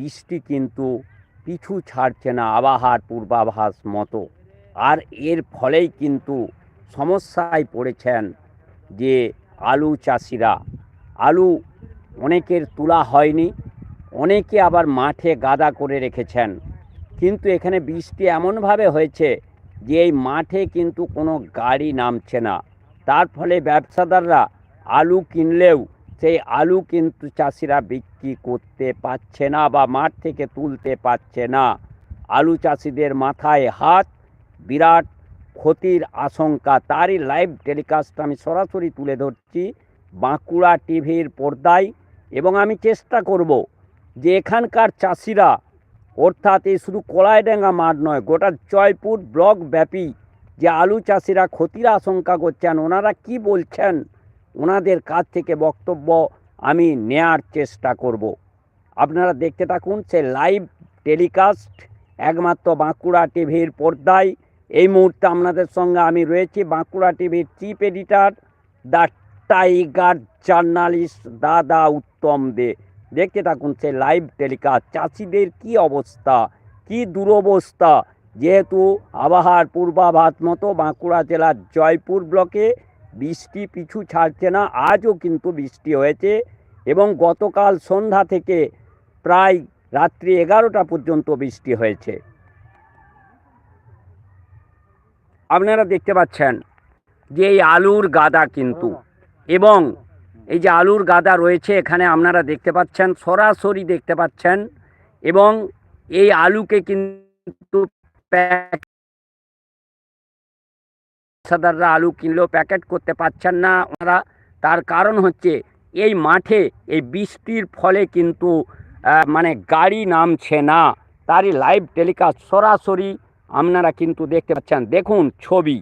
বৃষ্টি কিন্তু পিছু ছাড়ছে না আবহাওয়ার পূর্বাভাস মতো। আর এর ফলেই কিন্তু সমস্যায় পড়েছেন যে আলু চাষিরা। আলু অনেকের তোলা হয়নি, অনেকে আবার মাঠে গাদা করে রেখেছেন। কিন্তু এখানে বৃষ্টি এমনভাবে হয়েছে যে এই মাঠে কিন্তু কোনো গাড়ি নামছে না। তার ফলে ব্যবসাদাররা আলু কিনলেও সেই আলু কিন্তু চাষিরা বিক্রি করতে পারছে না বা মাঠ থেকে তুলতে পারছে না। আলু চাষিদের মাথায় হাত, বিরাট ক্ষতির আশঙ্কা। তারই লাইভ টেলিকাস্ট আমি সরাসরি তুলে ধরছি বাঁকুড়া টিভির পর্দায় এবং আমি চেষ্টা করব যে এখানকার চাষিরা অর্থাৎ এই শুধু কলাইডাঙ্গা মাঠ নয়, গোটা জয়পুর ব্লক ব্যাপী যে আলু চাষিরা ক্ষতির আশঙ্কা করছেন, ওনারা কি বলছেন? ওনাদের কাছ থেকে বক্তব্য আমি নেয়ার চেষ্টা করব। আপনারা দেখতে থাকুন, সে লাইভ টেলিকাস্ট একমাত্র বাঁকুড়া টিভির পর্দায়। এই মুহূর্তে আপনাদের সঙ্গে আমি রয়েছি, বাঁকুড়া টিভির chief editor the tiger journalist দাদা উত্তম দে। দেখতে থাকুন, সে লাইভ টেলিকাস্ট চাষিদের কি অবস্থা, কি দুরবস্থা। যেহেতু আবহাওয়ার পূর্বাভাস মতো বাঁকুড়া জেলার জয়পুর ব্লকে বৃষ্টি পিছু ছাড়ছে না, আজও কিন্তু বৃষ্টি হয়েছে এবং গতকাল সন্ধ্যা থেকে প্রায় রাত্রি এগারোটা পর্যন্ত বৃষ্টি হয়েছে। আপনারা দেখতে পাচ্ছেন যে এই আলুর গাদা কিন্তু এবং এই যে আলুর গাদা রয়েছে এখানে আপনারা দেখতে পাচ্ছেন, সরাসরি দেখতে পাচ্ছেন এবং এই আলুকে কিন্তু প্যাক পেশাদাররা আলু কিনলেও প্যাকেট করতে পারছেন না ওনারা। তার কারণ হচ্ছে, এই মাঠে এই বৃষ্টির ফলে কিন্তু মানে গাড়ি নামছে না। তারই লাইভ টেলিকাস্ট সরাসরি আপনারা কিন্তু দেখতে পাচ্ছেন। দেখুন ছবি।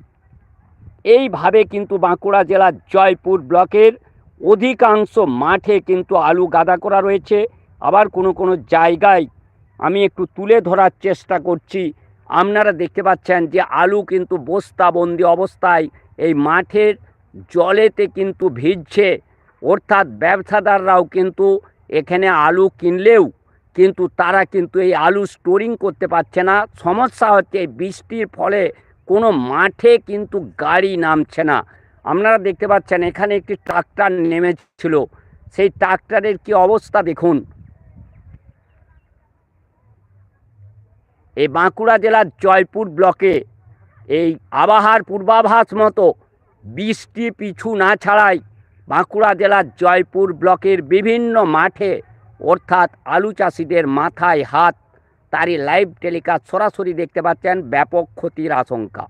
এইভাবে কিন্তু বাঁকুড়া জেলার জয়পুর ব্লকের অধিকাংশ মাঠে কিন্তু আলু গাদা করা রয়েছে। আবার কোনো কোনো জায়গায় আমি একটু তুলে ধরার চেষ্টা করছি। আপনারা দেখতে পাচ্ছেন যে আলু কিন্তু বস্তাবন্দি অবস্থায় এই মাঠের জলেতে কিন্তু ভিজছে। অর্থাৎ ব্যবসাদাররাও কিন্তু এখানে আলু কিনলেও কিন্তু তারা কিন্তু এই আলু স্টোরিং করতে পারছে না। সমস্যা হচ্ছে বৃষ্টির ফলে কোনো মাঠে কিন্তু গাড়ি নামছে না। আপনারা দেখতে পাচ্ছেন এখানে একটি ট্রাক্টর নেমেছিল। সেই ট্রাক্টরের কি অবস্থা দেখুন। এই বাঁকুড়া জেলার জয়পুর ব্লকে এই আবহাওয়ার পূর্বাভাস মতো বৃষ্টি পিছু না ছাড়াই বাঁকুড়া জেলার জয়পুর ব্লকের বিভিন্ন মাঠে অর্থাৎ আলু চাষিদের মাথায় হাত, তারই লাইভ টেলিকাস্ট সরাসরি দেখতে পাচ্ছেন, ব্যাপক ক্ষতির আশঙ্কা।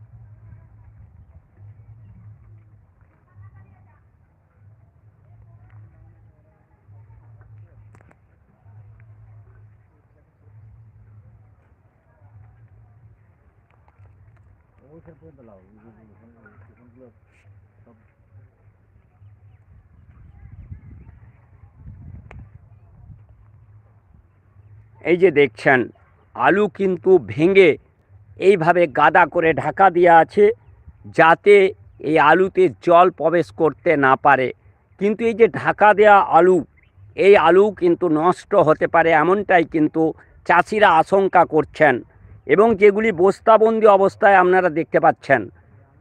এই যে দেখছেন, আলু কিন্তু ভেঙে এইভাবে গাদা করে ঢাকা দেওয়া আছে যাতে এই আলুতে জল প্রবেশ করতে না পারে। কিন্তু এই যে ঢাকা দেওয়া আলু, এই আলু কিন্তু নষ্ট হতে পারে এমনটাই কিন্তু চাষিরা আশঙ্কা করছেন। এবং যেগুলি বস্তাবন্দি অবস্থায় আপনারা দেখতে পাচ্ছেন,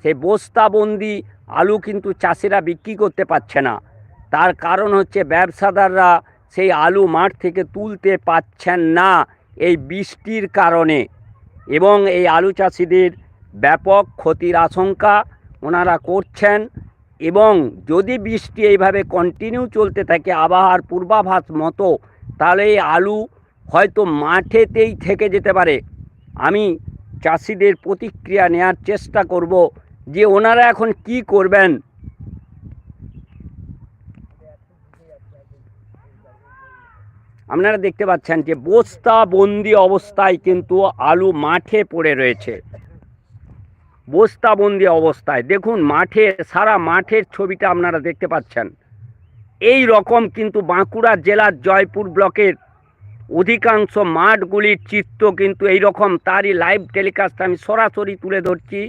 সেই বস্তাবন্দি আলু কিন্তু চাষিরা বিক্রি করতে পারছে না। তার কারণ হচ্ছে ব্যবসাদাররা সেই আলু মাঠ থেকে তুলতে পাচ্ছেন না এই বৃষ্টির কারণে। এবং এই আলু চাষিদের ব্যাপক ক্ষতির আশঙ্কা ওনারা করছেন এবং যদি বৃষ্টি এইভাবে কন্টিনিউ চলতে থাকে আবহাওয়ার পূর্বাভাস মতো, তাহলে এই আলু হয়তো মাঠেতেই থেকে যেতে পারে। আমি চাষিদের প্রতিক্রিয়া নেওয়ার চেষ্টা করব যে ওনারা এখন কি করবেন। আপনারা দেখতে পাচ্ছেন যে বস্তা বন্দি অবস্থায় কিন্তু আলু মাঠে পড়ে রয়েছে। বস্তাবন্দি অবস্থায়। দেখুন মাঠে, সারা মাঠের ছবিটা আপনারা দেখতে পাচ্ছেন। এই রকম কিন্তু বাঁকুড়া জেলার জয়পুর ব্লকের অধিকাংশ মাঠগুলির চিত্র কিন্তু এই রকম তারই লাইভ টেলিকাস্ট আমি সরাসরি তুলে ধরছি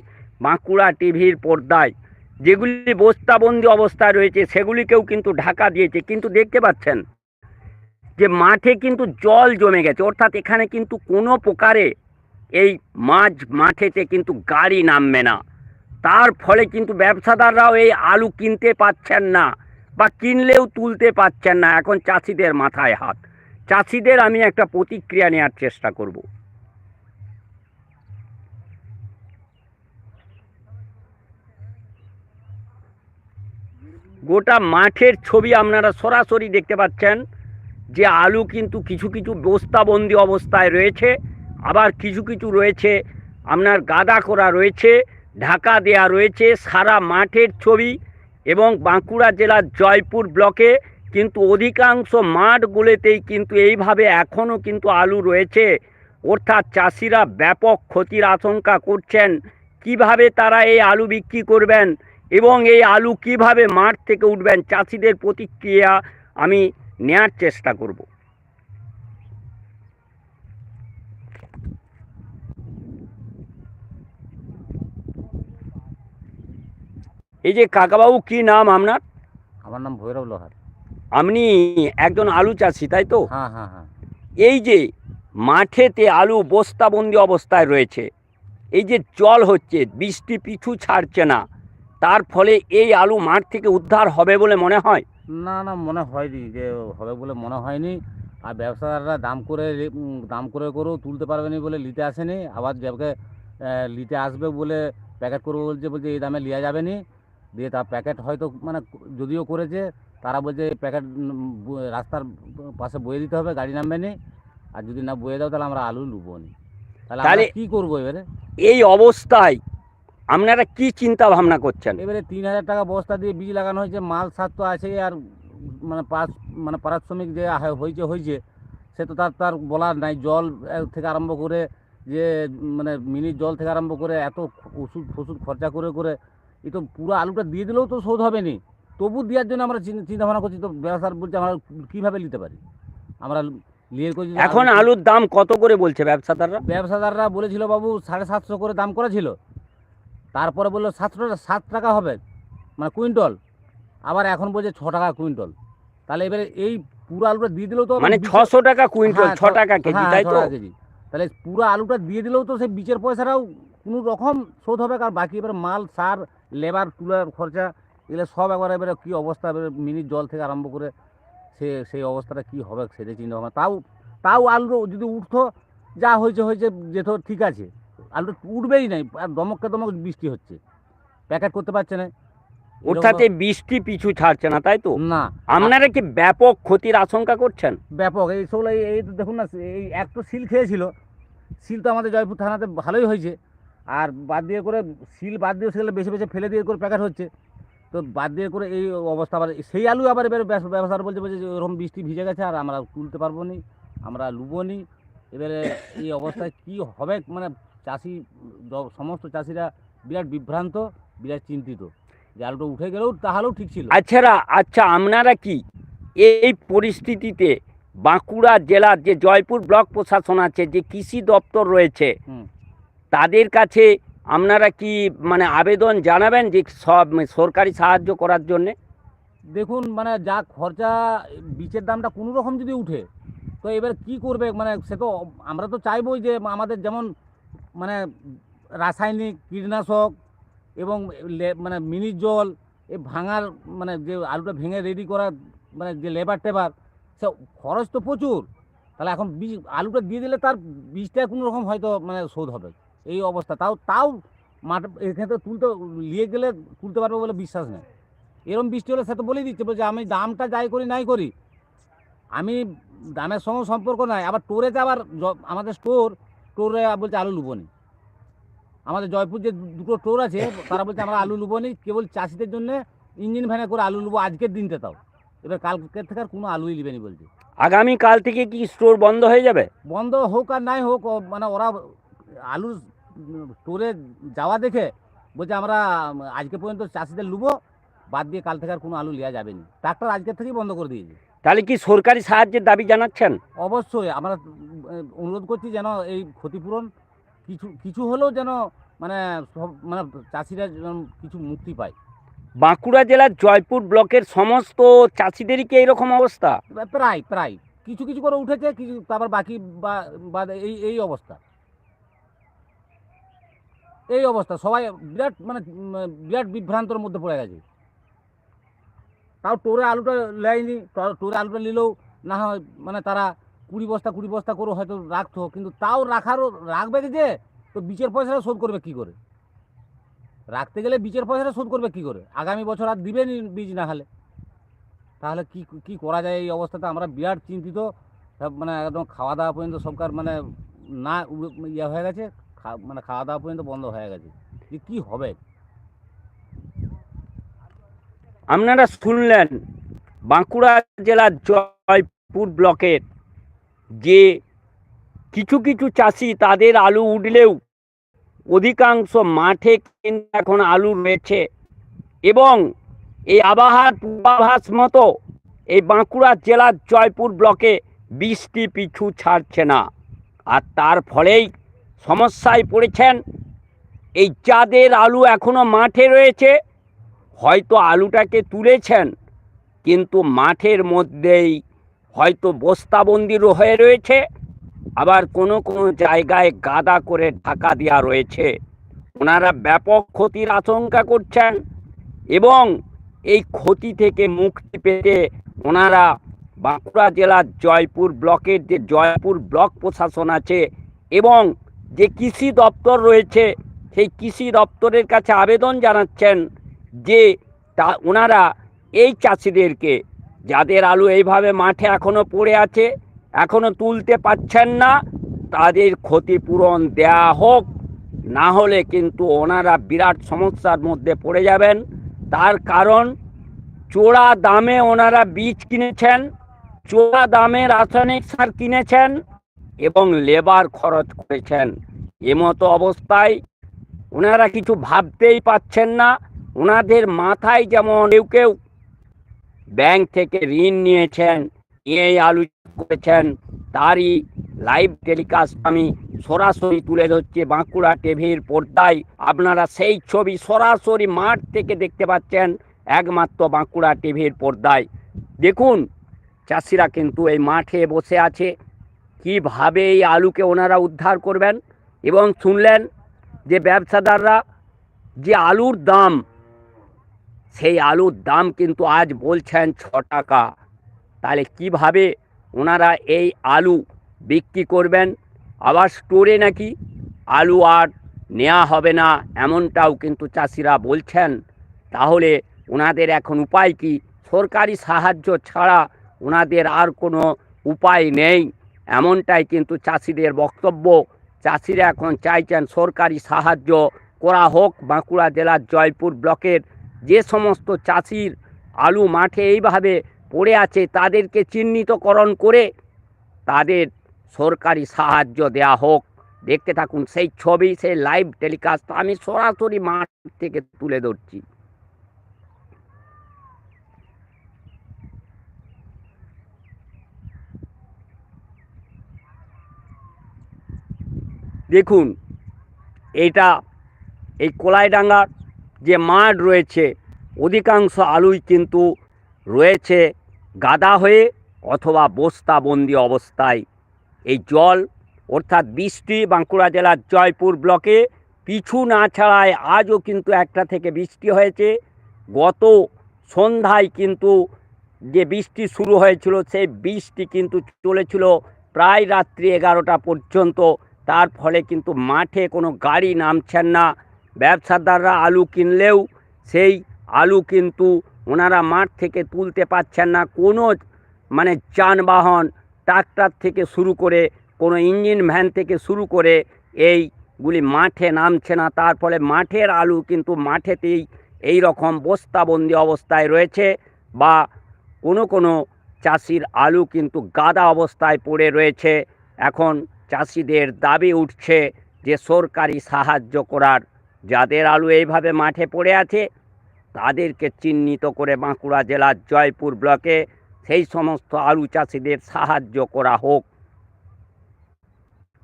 বাঁকুড়া টিভির পর্দায়। যেগুলি বস্তাবন্দি অবস্থায় রয়েছে, সেগুলিকেও কিন্তু ঢাকা দিয়েছে। কিন্তু দেখতে পাচ্ছেন যে মাঠে কিন্তু জল জমে গেছে। অর্থাৎ এখানে কিন্তু কোনো প্রকারে এই মাছ মাঠেতে কিন্তু গাড়ি নামবে না। তার ফলে কিন্তু ব্যবসাদাররাও এই আলু কিনতে পাচ্ছেন না বা কিনলেও তুলতে পাচ্ছেন না এখন চাষিদের মাথায় হাত। চাষিদের আমি একটা প্রতিক্রিয়া নেওয়ার চেষ্টা করব। গোটা মাঠের ছবি আপনারা সরাসরি দেখতে পাচ্ছেন যে আলু কিন্তু কিছু কিছু বস্তাবন্দি অবস্থায় রয়েছে, আবার কিছু কিছু রয়েছে, আপনার গাদা করা রয়েছে, ঢাকা দেয়া রয়েছে, সারা মাঠের ছবি এবং বাঁকুড়া জেলার জয়পুর ব্লকে কিন্তু অধিকাংশ মাঠগুলোতেই কিন্তু এইভাবে এখনও কিন্তু আলু রয়েছে। অর্থাৎ চাষিরা ব্যাপক ক্ষতির আশঙ্কা করছেন, কীভাবে তারা এই আলু বিক্রি করবেন এবং এই আলু কীভাবে মাঠ থেকে উঠবেন চাষিদের প্রতিক্রিয়া আমি নেয়ার চেষ্টা করব। এই যে কাকাবাবু, কি নাম আপনার? আমার নাম ভৈরব লোহার। আপনি একজন আলু চাষি তাই তো? হ্যাঁ হ্যাঁ হ্যাঁ। এই যে মাঠেতে আলু বস্তাবন্দি অবস্থায় রয়েছে এই যে জল হচ্ছে বৃষ্টি পিছু ছাড়ছে না তার ফলে এই আলু মাঠ থেকে উদ্ধার হবে বলে মনে হয়? না না মনে হয়নি যে হবে বলে মনে হয়নি। আর ব্যবসাদাররা দাম করে দাম করে করেও তুলতে পারবে না বলে নিতে আসেনি। আবার যাকে নিতে আসবে বলে প্যাকেট করবে বলছে বলছে এই দামে নেওয়া যাবে নি। দিয়ে তার প্যাকেট হয়তো মানে যদিও করেছে তারা বলছে প্যাকেট রাস্তার পাশে বয়ে দিতে হবে গাড়ি নামবে নি। আর যদি না বয়ে দাও তাহলে আমরা আলু লুবো নি। তাহলে কী করব এবারে? এই অবস্থায় আপনারা কি চিন্তা ভাবনা করছেন? এবারে তিন হাজার টাকা বস্তা দিয়ে বীজ লাগানো হয়েছে মাল সার তো আছে আর মানে পাস মানে পারিশ্রমিক যে হয়েছে হয়েছে সে তো তার তার বলার নাই। জল থেকে আরম্ভ করে যে মানে মিনিট জল থেকে আরম্ভ করে এত ওষুধ ফষুধ খরচা করে করে এই তো পুরো আলুটা দিয়ে দিলেও তো শোধ হবে নি। তবু দেওয়ার জন্য আমরা চিন- চিন্তা ভাবনা করছি তো ব্যবসার বলছে আমরা কীভাবে নিতে পারি? আমরা লিয়ে করছি এখন আলুর দাম কত করে বলছে ব্যবসাদাররা? ব্যবসাদাররা বলেছিল বাবু সাড়ে সাতশো করে দাম করেছিল। তারপরে বলল সাতশো সাত টাকা হবে মানে কুইন্টল। আবার এখন বলছে ছ টাকা কুইন্টল। তাহলে এবারে এই পুরো আলুটা দিয়ে দিলেও তো মানে ছশো টাকা কুইন্টাল হ্যাঁ, ছ টাকা কেজি হ্যাঁ, তাই তো? টাকা কেজি। তাহলে পুরো আলুটা দিয়ে দিলেও তো সেই বিচের পয়সাটাও কোনো রকম শোধ হবে কারণ বাকি এবার মাল সার লেবার তুলার খরচা এগুলো সব একবার এবারে কী অবস্থা? এবারে মিনিট জল থেকে আরম্ভ করে সে সেই অবস্থাটা কী হবে সেটা চিন্তা ভাবনা। তাও তাও আলু যদি উঠতো যা হয়েছে হয়েছে যেত ঠিক আছে। আলুটা উঠবেই নাই আর দমককে দমক বৃষ্টি হচ্ছে। প্যাকেট করতে পারছে না। অর্থাৎ এই বৃষ্টি পিছু ছাড়ছে না তাই তো? না। আপনারা কি ব্যাপক ক্ষতির আশঙ্কা করছেন? ব্যাপক। এই সব এই এই তো দেখুন না এই এক তো সিল খেয়েছিল। সিল তো আমাদের জয়পুর থানাতে ভালোই হয়েছে। আর বাদ দিয়ে করে সিল বাদ দিয়ে সেগুলো বেছে বেছে ফেলে দিয়ে করে প্যাকেট হচ্ছে। তো বাদ দিয়ে করে এই অবস্থা আবার সেই আলু আবার এবারে ব্যবসা- ব্যবসাদার বলছে বলছে যে ওরকম বৃষ্টি ভিজে গেছে আর আমরা তুলতে পারব নি আমরা লুবো নি। এবারে এই অবস্থায় কি হবে মানে চাষি সমস্ত চাষিরা বিরাট বিভ্রান্ত বিরাট চিন্তিত যে আলুটা উঠে গেলেও তাহলেও ঠিক ছিল। আচ্ছা আচ্ছা আপনারা কি এই পরিস্থিতিতে বাঁকুড়া জেলার যে জয়পুর ব্লক প্রশাসন আছে যে কৃষি দপ্তর রয়েছে তাদের কাছে আপনারা কি মানে আবেদন জানাবেন যে সব সরকারি সাহায্য করার জন্যে? দেখুন মানে যা খরচা, বীজের দামটা কোনো রকম যদি উঠে, তো এবার কি করবে? মানে সে তো, আমরা তো চাইবই যে আমাদের যেমন মানে রাসায়নিক কীটনাশক এবং মানে মিনি জল, এ ভাঙার মানে যে আলুটা ভেঙে রেডি করার মানে যে লেবার টেবার, সে খরচ তো প্রচুর। তাহলে এখন বীজ, আলুটা দিয়ে দিলে তার বীজটা কোনো রকম হয়তো মানে শোধ হবে। এই অবস্থা। তাও তাও মাঠ এখানে তো তুলতে নিয়ে গেলে তুলতে পারবে বলে বিশ্বাস নেই। এরকম বৃষ্টি হলে সে তো বলেই দিচ্ছে বলছে আমি দামটা যাই করি নাই করি। আমি দামের সঙ্গে সম্পর্ক নাই আবার টোরেতে আবার আমাদের স্টোর টোরে বলছে আলু লুবনি। আমাদের জয়পুর যে দুটো টোর আছে তারা বলছে আমরা আলু লুবনি কেবল চাষিদের জন্য ইঞ্জিন ভ্যানে করে আলু লুবো আজকের দিনটা তাও। এবার কালকের থেকে আর কোনো আলুই লিবেনি বলছে। আগামী কাল থেকে কি স্টোর বন্ধ হয়ে যাবে? বন্ধ হোক আর নাই হোক মানে ওরা আলু স্টোরে যাওয়া দেখে বলছে আমরা আজকে পর্যন্ত চাষিদের লুবো বাদ দিয়ে কাল থেকে আর কোনো আলু নেওয়া যাবে না। ট্রাক্টর আজকের থেকেই বন্ধ করে দিয়েছে। তাহলে কি সরকারি সাহায্যের দাবি জানাচ্ছেন? অবশ্যই আমরা অনুরোধ করছি যেন এই ক্ষতিপূরণ কিছু কিছু হলেও যেন মানে সব মানে চাষিরা যেন কিছু মুক্তি পায়। বাঁকুড়া জেলার জয়পুর ব্লকের সমস্ত চাষিদেরই কি এইরকম অবস্থা? প্রায় প্রায়। কিছু কিছু করে উঠেছে কিছু তারপর বাকি বা বা এই এই অবস্থা। এই অবস্থা। সবাই বিরাট মানে বিরাট বিভ্রান্তর মধ্যে পড়ে গেছে। তাও টোরে আলুটা নেয়নি টোরে আলুটা নিলেও না হয় মানে তারা কুড়ি বস্তা কুড়ি বস্তা করে হয়তো রাখতো। কিন্তু তাও রাখারও, রাখবে যে? তো বীজের পয়সাটা শোধ করবে কি করে? রাখতে গেলে বীজের পয়সাটা শোধ করবে কি করে? আগামী বছর আর দিবেনি বীজ না হলে। তাহলে কি কি করা যায় এই অবস্থাতে? আমরা বিরাট চিন্তিত। মানে একদম খাওয়া দাওয়া পর্যন্ত সবকার মানে না ইয়ে হয়ে গেছে। মানে খাওয়া দাওয়া পর্যন্ত বন্ধ হয়ে গেছে। যে কি হবে? আপনারা শুনলেন বাঁকুড়া জেলার জয়পুর ব্লকের যে কিছু কিছু চাষি তাদের আলু উঠলেও অধিকাংশ মাঠে কিন্তু এখন আলু রয়েছে এবং এই আবহাওয়ার পূর্বাভাস মতো এই বাঁকুড়া জেলার জয়পুর ব্লকে বৃষ্টি পিছু ছাড়ছে না। আর তার ফলেই সমস্যায় পড়েছেন। এই চাঁদের আলু এখনও মাঠে রয়েছে। হয়তো আলুটাকে তুলেছেন, কিন্তু মাঠের মধ্যেই হয়তো বস্তাবন্দি হয়ে রয়েছে। আবার কোনো কোনো জায়গায় গাদা করে ঢাকা দেওয়া রয়েছে। ওনারা ব্যাপক ক্ষতির আশঙ্কা করছেন এবং এই ক্ষতি থেকে মুক্তি পেতে ওনারা বাঁকুড়া জেলার জয়পুর ব্লকের যে জয়পুর ব্লক প্রশাসন আছে এবং যে কৃষি দপ্তর রয়েছে, সেই কৃষি দপ্তরের কাছে আবেদন জানাচ্ছেন যে তা, ওনারা এই চাষিদেরকে, যাদের আলু এইভাবে মাঠে এখনও পড়ে আছে, এখনও তুলতে পাচ্ছেন না, তাদের ক্ষতিপূরণ দেয়া হোক, না হলে কিন্তু ওনারা বিরাট সমস্যার মধ্যে পড়ে যাবেন। তার কারণ চোড়া দামে ওনারা বীজ কিনেছেন চোড়া দামে রাসায়নিক সার কিনেছেন এবং লেবার খরচ করেছেন। এমতো অবস্থায় ওনারা কিছু ভাবতেই পাচ্ছেন না। ওনাদের মাথায় যেমন কেউ কেউ ব্যাংক থেকে ঋণ নিয়েছেন এই আলু করেছেন, তারই লাইভ টেলিকাস্ট আমি সরাসরি তুলে ধরছি বাঁকুড়া টিভির পর্দায়। আপনারা সেই ছবি সরাসরি মাঠ থেকে দেখতে পাচ্ছেন একমাত্র বাঁকুড়া টিভির পর্দায়। দেখুন, চাষিরা কিন্তু এই মাঠে বসে আছে। কীভাবে এই আলুকে ওনারা উদ্ধার করবেন? এবং শুনলেন যে ব্যবসাদাররা যে আলুর দাম, সেই আলুর দাম কিন্তু আজ বলছেন ছ টাকা। তাহলে কীভাবে ওনারা এই আলু বিক্রি করবেন? আবার স্টোরে নাকি আলু আর নেওয়া হবে না, এমনটাও কিন্তু চাষিরা বলছেন। তাহলে ওনাদের এখন উপায় কি? সরকারি সাহায্য ছাড়া ওনাদের আর কোনো উপায় নেই। এমনটাই কিন্তু চাষিদের বক্তব্য। চাষিরা এখন চাইছেন সরকারি সাহায্য করা হোক বাঁকুড়া জেলার জয়পুর ব্লকের। যে সমস্ত চাষির আলু মাঠে এইভাবে পড়ে আছে তাদেরকে চিহ্নিতকরণ করে তাদের সরকারি সাহায্য দেয়া হোক। দেখতে থাকুন সেই ছবি, সেই লাইভ টেলিকাস্ট আমি সরাসরি মাঠ থেকে তুলে ধরছি। দেখুন এটা এই কোলাইডাঙ্গার যে মাঠ রয়েছে, অধিকাংশ আলুই কিন্তু রয়েছে গাদা হয়ে অথবা বস্তাবন্দি অবস্থায়। এই জল, অর্থাৎ বৃষ্টি বাঁকুড়া জেলার জয়পুর ব্লকে পিছু না ছাড়ায় আজও কিন্তু একটা থেকে বৃষ্টি হয়েছে। গত সন্ধ্যায় কিন্তু যে বৃষ্টি শুরু হয়েছিল, সেই বৃষ্টি কিন্তু চলেছিল প্রায় রাত্রি এগারোটা পর্যন্ত। তার ফলে কিন্তু মাঠে কোনো গাড়ি নামছেন না। ব্যবসাদাররা আলু কিনলেও সেই আলু কিন্তু ওনারা মাঠ থেকে তুলতে পারছেন না। কোনো মানে যানবাহন, ট্রাক্টর থেকে শুরু করে, কোনো ইঞ্জিন ভ্যান থেকে শুরু করে এইগুলি মাঠে নামছে না। তার ফলে মাঠের আলু কিন্তু মাঠেতেই এই রকম বস্তাবন্দি অবস্থায় রয়েছে বা কোনো কোনো চাষির আলু কিন্তু গাদা অবস্থায় পড়ে রয়েছে। এখন চাষিদের দাবি উঠছে যে সরকারি সাহায্য করার। যাদের আলু এইভাবে মাঠে পড়ে আছে, তাদেরকে চিহ্নিত করে বাঁকুড়া জেলার জয়পুর ব্লকে সেই সমস্ত আলু চাষিদের সাহায্য করা হোক।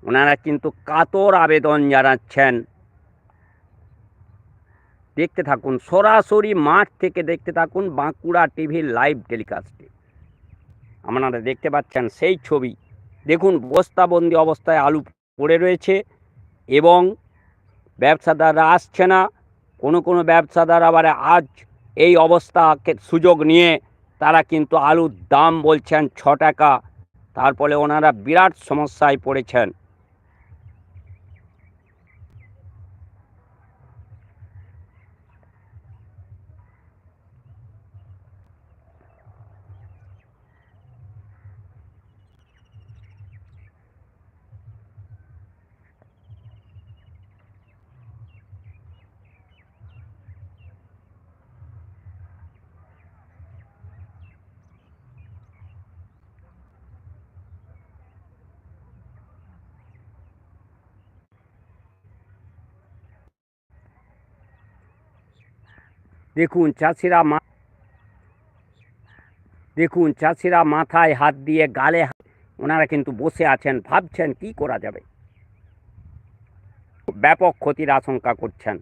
ওনারা কিন্তু কাতর আবেদন জানাচ্ছেন। দেখতে থাকুন, সরাসরি মাঠ থেকে দেখতে থাকুন বাঁকুড়া টিভির লাইভ টেলিকাস্টে। আপনারা দেখতে পাচ্ছেন সেই ছবি। দেখুন, বস্তাবন্দি অবস্থায় আলু পড়ে রয়েছে এবং ব্যবসাদাররা আসছে না। কোনো কোনো ব্যবসাদার আবার আজ এই অবস্থাকে সুযোগ নিয়ে তারা কিন্তু আলুর দাম বলছেন ছ টাকা। তার ফলে ওনারা বিরাট সমস্যায় পড়েছেন। দেখুন চাষিরা মা দেখুন চাষিরা মাথায় হাত দিয়ে গালে ওনারা কিন্তু বসে আছেন, ভাবছেন কি করা যাবে? ব্যাপক ক্ষতির আশঙ্কা করছেন।